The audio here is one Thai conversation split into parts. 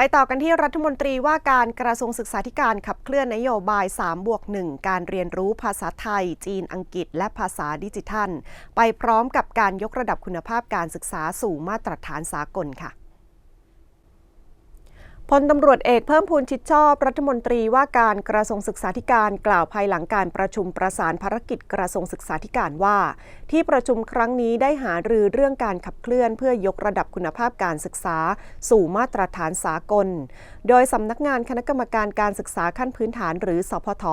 ไปต่อกันที่รัฐมนตรีว่าการกระทรวงศึกษาธิการขับเคลื่อนนโยบาย 3 บวก 1 การเรียนรู้ภาษาไทย จีน อังกฤษ และภาษาดิจิทัล ไปพร้อมกับการยกระดับคุณภาพการศึกษาสู่มาตรฐานสากลค่ะ พลตำรวจเอกเพิ่มพูนชิดชอบ รัฐมนตรีว่าการกระทรวงศึกษาธิการกล่าวภายหลังการประชุมประสานภารกิจกระทรวงศึกษาธิการว่า ที่ประชุมครั้งนี้ได้หารือเรื่องการขับเคลื่อนเพื่อยกระดับคุณภาพการศึกษา สู่มาตรฐานสากล โดยสำนักงานคณะกรรมการการศึกษาขั้นพื้นฐานหรือสพท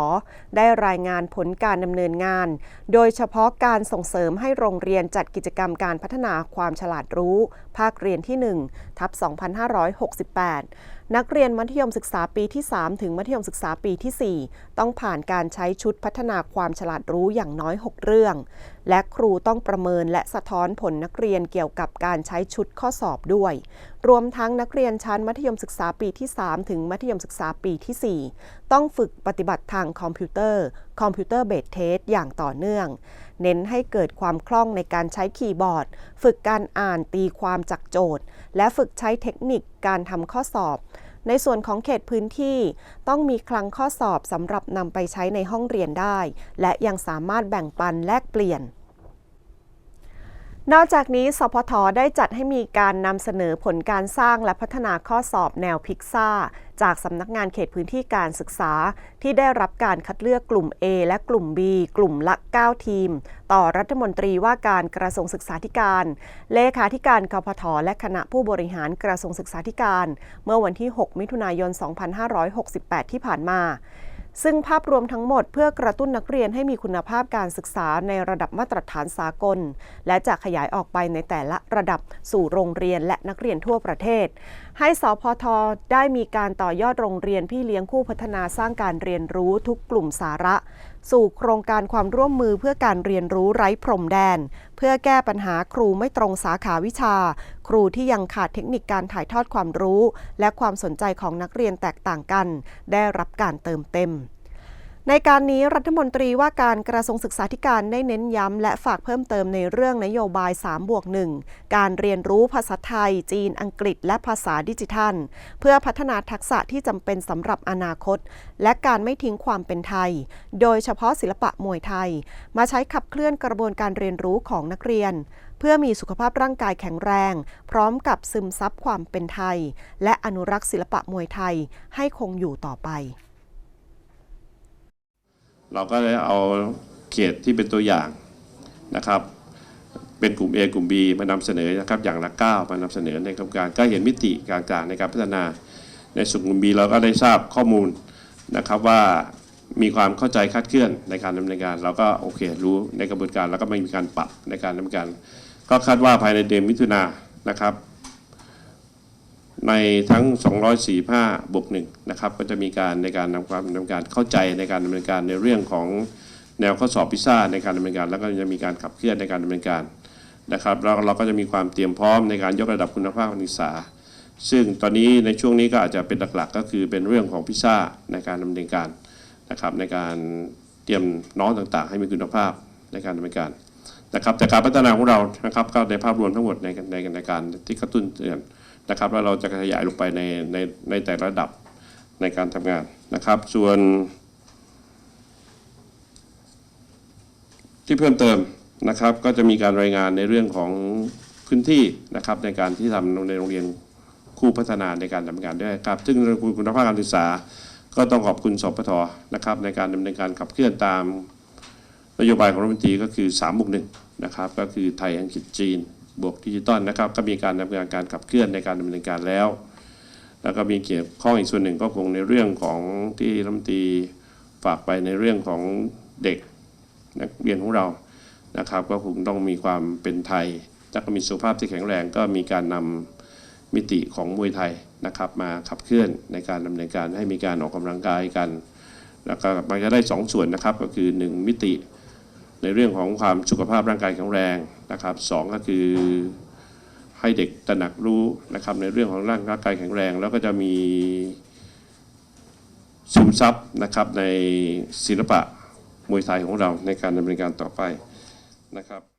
ได้รายงานผลการดำเนินงาน โดยเฉพาะการส่งเสริมให้โรงเรียนจัดกิจกรรมการพัฒนาความฉลาดรู้ ภาคเรียนที่1ทับ2568นักเรียนมัธยมศึกษาปีที่ 3 ถึงมัธยมศึกษาปีที่ 4 ต้องผ่านการใช้ชุดพัฒนาความฉลาดรู้อย่างน้อย 6 เรื่อง และครูต้องประเมินและสะท้อนผลนักเรียนเกี่ยวกับการใช้ชุดข้อสอบด้วย รวมทั้งนักเรียนชั้นมัธยมศึกษาปีที่ 3 ถึงมัธยมศึกษาปีที่ 4 ต้องฝึกปฏิบัติทางคอมพิวเตอร์ คอมพิวเตอร์เบสเทสอย่างต่อเนื่อง เน้นให้เกิดความคล่องในการใช้คีย์บอร์ด ฝึกการอ่านตีความจากโจทย์ และฝึกใช้เทคนิคการทำข้อสอบ ในส่วนของเขตพื้นที่ ต้องมีคลังข้อสอบสำหรับนำไปใช้ในห้องเรียนได้ และยังสามารถแบ่งปันแลกเปลี่ยน นอกจากนี้สพทได้จัดให้มีการนำเสนอผลการสร้างและพัฒนาข้อสอบแนวพิกซ่า จากสำนักงานเขตพื้นที่การศึกษา ที่ได้รับการคัดเลือกกลุ่ม A และกลุ่ม B กลุ่มละ 9 ทีม ต่อรัฐมนตรีว่าการกระทรวงศึกษาธิการ เลขาธิการกพทและคณะผู้บริหารกระทรวงศึกษาธิการ เมื่อวันที่ 6 มิถุนายน 2568 ที่ผ่านมา ซึ่งภาพรวมทั้งหมดเพื่อกระตุ้นนักเรียนให้มีคุณภาพการศึกษาในระดับมาตรฐานสากล และจะขยายออกไปในแต่ละระดับสู่โรงเรียนและนักเรียนทั่วประเทศ ให้สพทได้มีการต่อยอดโรงเรียนพี่เลี้ยงคู่พัฒนาสร้างการเรียนรู้ทุกกลุ่มสาระ สู่โครงการความร่วมมือเพื่อการเรียนรู้ไร้พรมแดนเพื่อแก้ปัญหาครูไม่ตรงสาขาวิชา ครูที่ยังขาดเทคนิคการถ่ายทอดความรู้ และความสนใจของนักเรียนแตกต่างกัน ได้รับการเติมเต็ม ในการนี้รัฐมนตรีว่าการกระทรวงศึกษาธิการได้เน้นย้ำและฝากเพิ่มเติมในเรื่องนโยบาย 3 บวก 1 การเรียนรู้ภาษาไทย จีน อังกฤษ และภาษาดิจิทัล เพื่อพัฒนาทักษะที่จำเป็นสำหรับอนาคต และการไม่ทิ้งความเป็นไทย โดยเฉพาะศิลปะมวยไทย มาใช้ขับเคลื่อนกระบวนการเรียนรู้ของนักเรียน เพื่อมีสุขภาพร่างกายแข็งแรง พร้อมกับซึมซับความเป็นไทย และอนุรักษ์ศิลปะมวยไทย ให้คงอยู่ต่อไป เราก็ได้เอาเขตที่เป็นตัวอย่างนะครับ เป็นกลุ่ม A กลุ่ม B มานำเสนอนะครับอย่างละ 9 มานำเสนอในกรรมการก็เห็นมิติต่างๆในการพัฒนา ในส่วนกลุ่ม B เราก็ได้ทราบข้อมูลนะครับว่ามีความเข้าใจคาดเคลื่อนในการดำเนินการเราก็โอเครู้ในกระบวนการแล้วก็ไม่มีการปรับในการดำเนินการ ก็คาดว่าภายในเดือนมิถุนายนนะครับ ในทั้ง 245บวกหนึ่งนะครับก็จะมีการในการนำความดำเนินการเข้าใจในการดำเนินการในเรื่องของแนวข้อสอบพิซซ่าในการดำเนินการ แล้วก็จะมีการขับเคลื่อนในการดำเนินการนะครับแล้วเราก็จะมีความเตรียมพร้อมในการยกระดับคุณภาพการศึกษา ซึ่งตอนนี้ในช่วงนี้ก็อาจจะเป็นหลักๆ ก็คือเป็นเรื่องของพิซซ่าในการดำเนินการนะครับในการเตรียมน้องต่างๆ ให้มีคุณภาพในการดำเนินการนะครับแต่การพัฒนาของเรานะครับก็ในภาพรวมทั้งหมดในในในการที่กระตุ้นเตือน นะครับแล้วเราจะขยายลงไปในในในแต่ระดับในการทำงานนะครับ ส่วน ที่เพิ่มเติมนะครับ ก็จะมีการรายงานในเรื่องของพื้นที่นะครับในการที่ทำในโรงเรียนคู่พัฒนาในการดำเนินด้วยครับ ซึ่งในคุณภาพการศึกษา ก็ต้องขอบคุณสปทนะครับ ในการดำเนินการขับเคลื่อนตามนโยบายของรัฐมนตรีก็คือ3บวกหนึ่งนะครับ ก็คือไทยอังกฤษจีน บวกดิจิตอลนะครับ ก็มีการดำเนินการขับเคลื่อนในการดำเนินการแล้ว แล้วก็มีเกี่ยวข้องอีกส่วนหนึ่งก็คงในเรื่องของที่รัฐมนตรีฝากไปในเรื่องของเด็กนักเรียนของเรานะครับ ก็คงต้องมีความเป็นไทยแล้วก็มีสุขภาพที่แข็งแรง ก็มีการนำมิติของมวยไทยนะครับ มาขับเคลื่อนในการดำเนินการให้มีการออกกำลังกายกันแล้วก็มันจะได้สองส่วนนะครับก็คือหนึ่งมิติ ในเรื่องของความสุขภาพร่างกายแข็งแรงนะครับสองก็คือให้เด็กตระหนักรู้นะครับในเรื่องของร่างกายแข็งแรง แล้วก็จะมีซึมซับนะครับในศิลปะมวยไทยของเราในการดำเนินการต่อไปนะครับ